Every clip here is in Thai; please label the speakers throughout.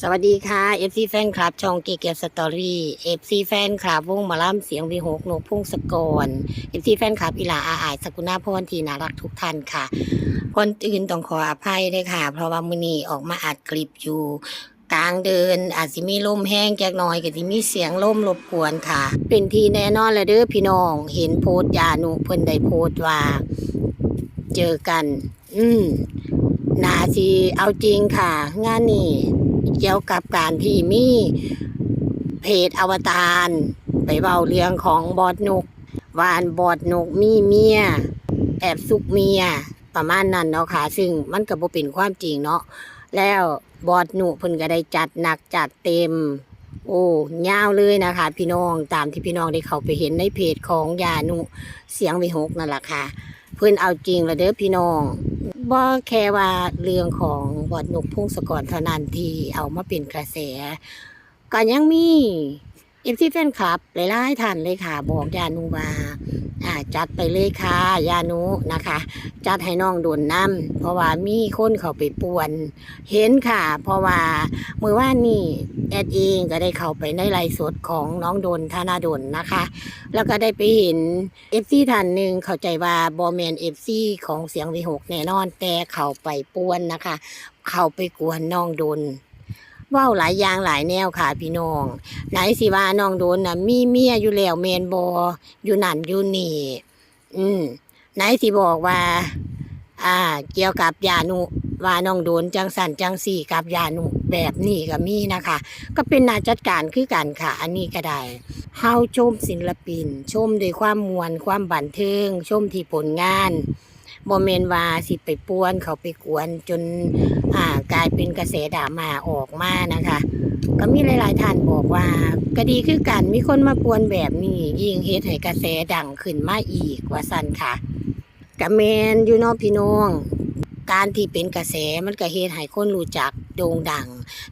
Speaker 1: สวัสดีค่ะ FC แฟนคลับ ช่องเกเกียสตอรี่ FC แฟนคลับวงมาล่ำเสียงวีหกนกพุ่งสกร FC แฟนคลับอีหลาอาอายสกุณาพรทีน่ารักทุกท่านค่ะคนอื่นต้องขออภัยด้วยค่ะ เพราะว่ามือนี้ออกมาอัดคลิปอยู่ กลางเดินอาจสิมีลมแห้งจักหน่อยก็สิมีเสียงลมรบกวนค่ะ เป็นทีแน่นอนแล้วเด้อพี่น้องเห็นโพสยาหนุเพิ่นได้โพสว่า เจอกัน อืมนาสิเอาจริงค่ะ งานนี้ กี่ยวกับการที่มีเพจอวตารไปเบาเรื่องของบอดนุกวานบอดนุกมีเมียแอบซุกเมียประมาณนั้นเนาะค่ะ ซึ่งมันก็บ่เป็นความจริงเนาะแล้วบอดหนุเพิ่นก็ได้จัดหนักจัดเต็ม โอ้ยาวเลยนะคะ พี่น้องตามที่พี่น้องได้เข้าไปเห็นในเพจของยาหนุเสียงวิหกนั่นแหละค่ะ เพิ่นเอาจริงล้วเด้อพี่น้อง บ่แค่ว่าเรื่องของบอดนกพุ่งสะกอนเท่านั้นที่เอามาเป็นกระแสก็ยังมีเอฟซีแฟนคลับหลายๆท่านเลยค่ะ บอกยานูว่าอ่า จัดไปเลยค่ะยานูนะคะ จัดให้น้องโดนน้ำเพราะว่ามีคนเขาไปป่วน เห็นค่ะ เพราะว่าเมื่อวานนี้แอดเองก็ได้เข้าไปในไลฟ์สดของน้องโดนธนาดนนะคะ แล้วก็ได้ไปเห็นเอฟซีท่านหนึ่งเข้าใจว่าบอแมนเอฟซีของเสียงวีหกแน่นอนแต่เขาไปป่วนนะคะ เขาไปกวนน้องโดน ว้าหลายอย่างหลายแนวค่ะพี่น้อง ไหนสิว่าน้องโดนน่ะมีเมียอยู่แล้วแมนบออยู่นั่นอยู่นี่ อืมไหนสิบอกว่า อ่า เกี่ยวกับยานุว่าน้องโดนจังสันจังสี่กับยานุแบบนี้ก็มีนะคะ ก็เป็นนาจัดการคือกันค่ะ อันนี้ก็ได้เฮาชมศิลปิน ชมด้วยความมวลความบันเทิงชมที่ผลงาน บมเมนว่าสิไปป่วนเขาไปกวนจนอ่ากลายเป็นกระแสด่ามาออกมานะคะ ก็มีหลาย ๆ ท่านบอกว่าก็ดีคือกันมีคนมาป่วนแบบนี้ยิ่งเฮ็ดให้กระแสดังขึ้นมาอีกว่าสั่นค่ะกะเมนอยู่นอพี่น้อง การที่เป็นกระแสมันก็เฮ็ดให้คนรู้จัก โด่งดัง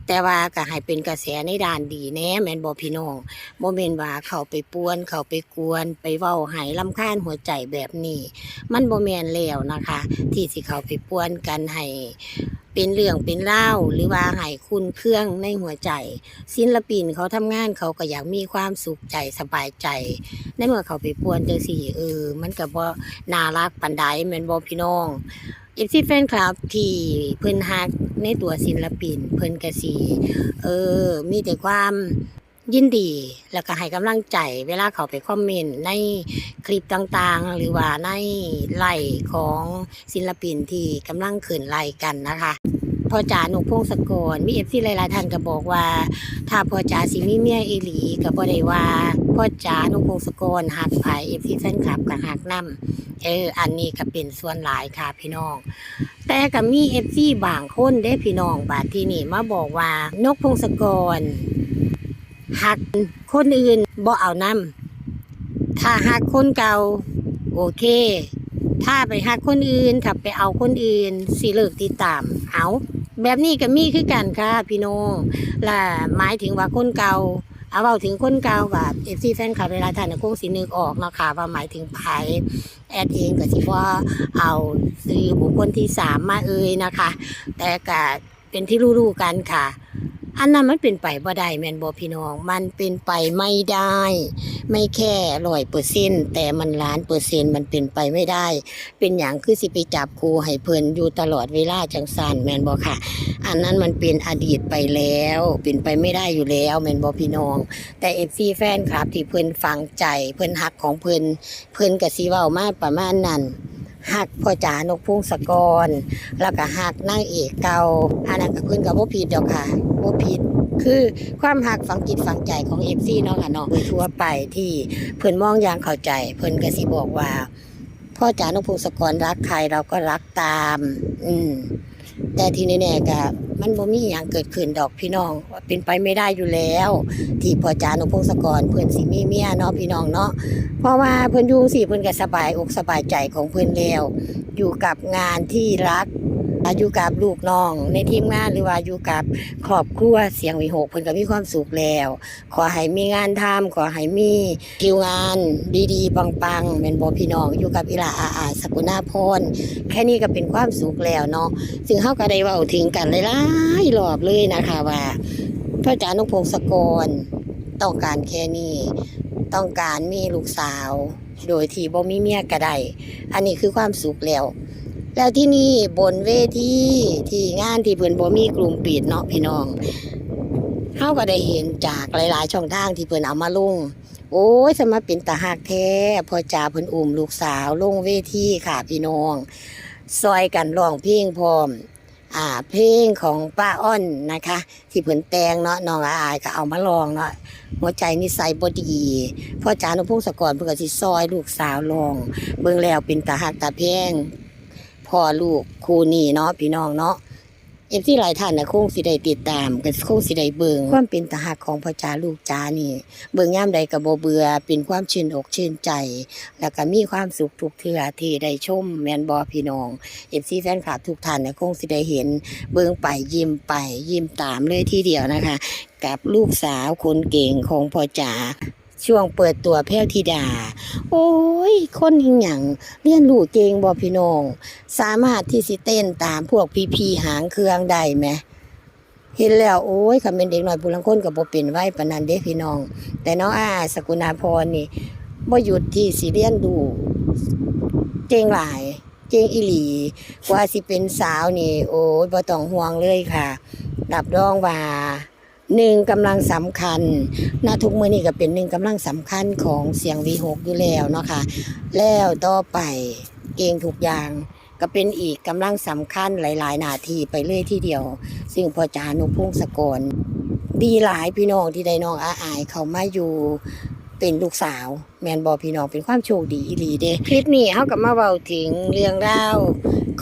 Speaker 1: แต่ว่าก็ให้เป็นกระแสในด้านดีแน่แมนบ่พี่น้องบ่แม่นว่าเขาไปป่วน เขาไปกวน ไปเว้าให้ลำคาญหัวใจแบบนี้ มันบ่แมนแล้วนะคะ ที่สิเขาไปป่วนกันให้เป็นเรื่องเป็นเล่าหรือว่าให้คุณเครื่องในหัวใจ ศิลปินเขาทำงานเขาก็อยากมีความสุขใจสบายใจ ในเมื่อเขาไปป่วนจังซี่เออมันก็บ่น่ารักปานใดแม่นบ่พี่น้อง เอฟซีแฟนคลับที่เพิ่นฮักในตัวศิลปิน เพิ่นก็สิเออ มีแต่ความยินดี แล้วก็ให้กำลังใจ เวลาเขาไปคอมเมนต์ในคลิปต่างๆ หรือว่าในไล่ของศิลปินที่กำลังขืนไล่กันนะคะ พ่อจ๋าหนุพงศกรมีเอฟซีหลายๆท่านก็บอกว่า ถ้าพ่อจ๋าสิมีเมียอีหลีก็บ่ได้ว่าพ่อจ๋าหนุพงศกรหักไผเอฟซีแฟนคลับก็หักนํเอออันนี้ก็เป็นส่วนหลายค่ะพี่น้อง แต่ก็มีเอฟซีบางคนเด้พี่น้องบาดที่นี่มาบอกว่านกพงศกรหักคนอื่นบ่เอานำถ้าหักคนเก่าโอเคถ้าไปหักคนอื่นถ้าไปเอาคนอื่นสิเลิกติดตามเอา แบบนี้ก็มีคือกันค่ะพี่น้องและหมายถึงว่าคนเก่าเอาเว้าถึงคนเก่ากับเอฟซีแฟนคลับเวลาท่านนะคงสินึกออกเนาะค่ะว่าหมายถึงไผแอดเองก็สิว่าเอาซื้อบุคคลที่สามมาเอ่ยนะคะ แต่ก็เป็นที่รู้ๆกันค่ะ อันนั้นมันเป็นไปบ่ได้แมนบ่พี่น้อง มันเป็นไปไม่ได้ ไม่แค่ร้อยเปอร์เซ็นต์แต่มันล้านเปอร์เซ็นต์มันเป็นไปไม่ได้ เป็นอย่างคือสิไปจับครูให้เพิ่นอยู่ตลอดเวลาจังสันแมนบ่ค่ะ อันนั้นมันเป็นอดีตไปแล้ว เป็นไปไม่ได้อยู่แล้วแมนบ่พี่น้อง แต่เอฟซีแฟนคลับที่เพิ่นฟังใจเพิ่นฮักของเพิ่นเพิ่นก็สิเว้ามาประมาณนั้น ฮักพ่อจ๋านกพุ่งสกรแล้วก็ฮักนางเอกเก่าอันนั้นก็ขึ้นกับ่ผิดดอกค่ะบ่ผิดคือความหักฝังจิตฝังใจของเอฟซีเนาะค่ะเนาะทั่วไปที่เพิ่นมองอย่างเข้าใจ เพิ่นก็สิบอกว่า พ่อจ๋านกพงศกรรักใครเราก็รักตาม อืม แต่ที่แน่ๆก็มันบ่มีอย่างเกิดขึ้นดอกพี่น้องเป็นไปไม่ได้อยู่แล้ว ที่พ่อจานุพงศกรเพื่อนสิมีเมียเนาะพี่น้องเนาะเพราะว่าเพื่อนอยู่สิเพื่อนก็สบายอกสบายใจของเพื่อนแล้ว อยู่กับงานที่รัก อยู่กับลูกน้อง ในทีมงานหรือว่าอยู่กับครอบครัวเสียงวิหกเพิ่นก็มีความสุขแล้ว ขอให้มีงานทำขอให้มีคิวงานดีๆปังๆเป็นบ่พี่น้องอยู่กับอีลาอาอาสกุณาพรแค่นี้ก็เป็นความสุขแล้วเนาะซึ่งเฮาก็ได้เว้าถึงกันหลายๆรอบเลยนะคะว่า พระอาจารย์นพพงศกรต้องการแค่นี้ต้องการมีลูกสาว โดยที่บ่มีเมียก็ได้อันนี้คือความสุขแล้ว แล้วที่นี่บนเวทีที่งานที่เพิ่นบ่มีกลุ่มปิดเนาะพี่น้องเฮาก็ได้เห็นจากหลาย ๆ ช่องทางที่เพิ่นเอามาลงโอ้ยสมาเป็นตาหักแท้พอจ่าเพิ่นอุ้มลูกสาวลงเวทีค่ะพี่น้องซอยกันร้องเพลงพร้อมอ่าเพลงของป้าอ้อนนะคะ ที่เพิ่นแต่งเนาะน้องอาอายก็เอามาลองเนาะหัวใจนิสัยบ่ดีพ่อจานุพงศกรเพิ่นก็สิซอยลูกสาวลอง เบิ่งแล้วเป็นตาหักตาแพง พ่อลูกคู่นี้เนาะพี่น้องเนาะเอฟที่หลายท่านนะคงสิได้ติดตามก็คงสิได้เบิงความเป็นตาหักของพ่อจาลูกจานี่ เบิงยามใดก็บ่เบือเป็นความชื่นอกชื่นใจ แล้วก็มีความสุขทุกเทื่อที่ได้ชมแมนบ่พี่น้อง FC แฟนคลับทุกท่านเนี่ยคงสิได้เห็นเบิงไปยิ้มไปยิ้มตามเลยทีเดียวนะคะ กับลูกสาวคนเก่งของพ่อจ๋า ช่วงเปิดตัวแพ้วธิดา โอ้ย คนหิงหยังเรียนรู้เก่งบ่พี่น้อง สามารถที่สิเต้นตามพวกพี่ๆหางเครื่องได้ไหมเห็นแล้วโอ้ยคำเป็นเด็กหน่อยผู้ลังคนก็บ่เป็นไว้ปนันเด้พี่น้อง แต่น้องอาสกุณาพรนี่บ่หยุดที่สิเรียนรู้เก่งหลายเก่งอีหลีกว่าสิเป็นสาวนี่ โอ้ยบ่ต้องห่วงเลยค่ะรับรองว่า หนึ่งกำลังสำคัญณทุกมือนี้ก็เป็นหนึ่งกำลังสำคัญของเสียงวีหกอยู่แล้วเนาะค่ะแล้วต่อไปเก่งทุกอย่างก็เป็นอีกกำลังสำคัญหลาย ๆ นาทีไปเรื่อยที่เดียว ซึ่งพ่อจานุพงศกรดีหลายพี่น้องที่ได้น้องอาอายเขามาอยู่เป็นลูกสาว แมนบอพี่น้องเป็นความโชคดีอีหลีเด้คลิปนี้เขากับมาเว้าถึงเรื่องราว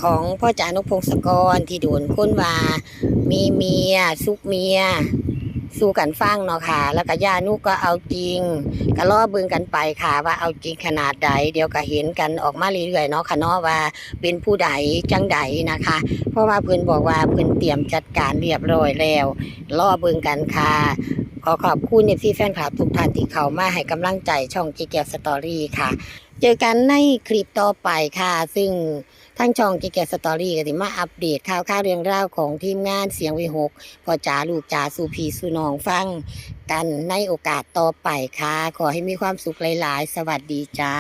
Speaker 1: ของพ่อจานุพงศกรที่โดนค้นว่ามีเมียซุกเมีย สู้กันฟังเนาะค่ะ แล้วก็ย่านุก็เอาจริงก็รอบิ่งกันไปค่ะว่าเอาจริงขนาดใดเดี๋ยวก็เห็นกันออกมาเรื่อยๆเนาะค่ะเนาะว่าเป็นผู้ใดจังใดนะคะ เพราะว่าเพิ่นบอกว่าเพิ่นเตรียมจัดการเรียบร้อยแล้วรอเบิ่งกันค่ะขอขอบคุณในพี่แฟนคลับทุกท่านที่เข้ามาให้กำลังใจช่องจีเกียวสตอรี่ค่ะ เจอกันในคลิปต่อไปค่ะ ซึ่ง ทั้งช่องจีเกียสตอรี่ก็ติมาอัปเดตข่าวข่าวเรื่องราวของทีมงานเสียงวีหกพอจ๋าลูกจ๋าสู่พีสู่น้องฟัง กันในโอกาสต่อไปค่ะ ขอให้มีความสุขหลาย ๆ สวัสดีจ้า